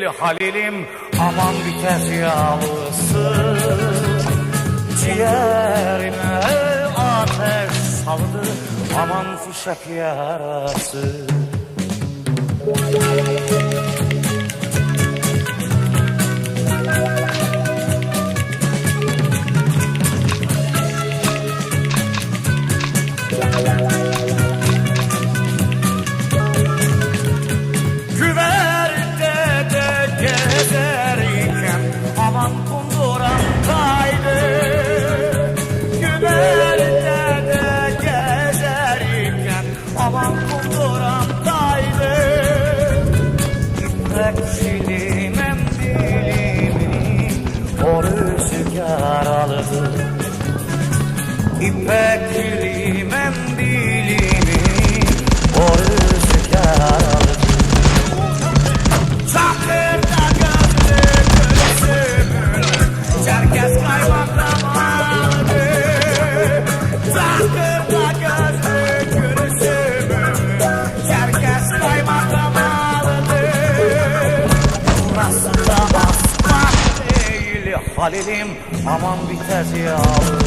değil Halil'im. Aman biter yağlısı Ciğerime ateş saldı. Aman fişek yarası. Bırak silimem dilimi O rüzgar alır İpek Halelim aman bir biter yağlısı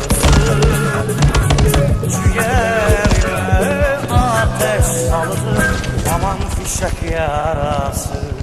Ciğerime ateş saldı Aman fişek yarası.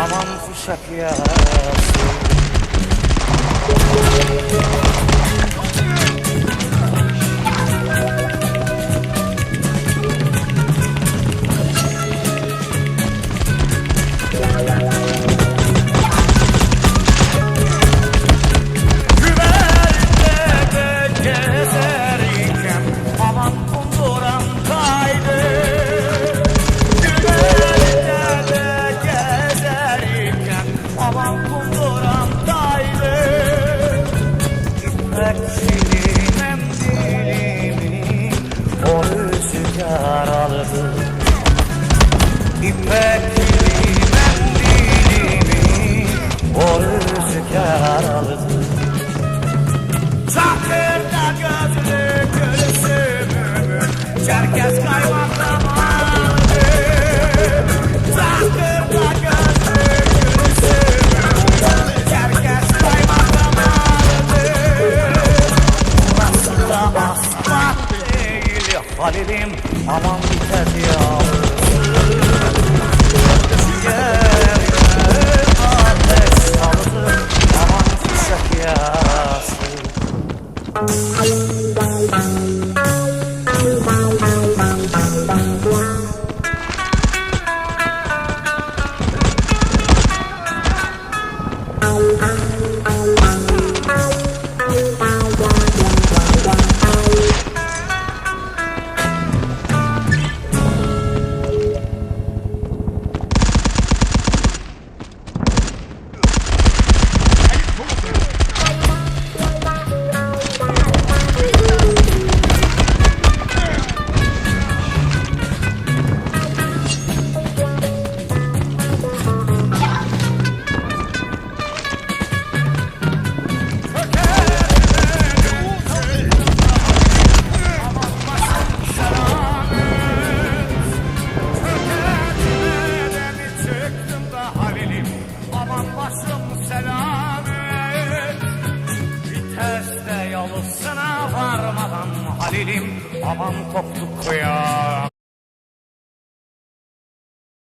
Aman fıçak ya. Menzili menzilimi O rüzgar aldı İpek I'm on. Halilim aman koptuk kıyamet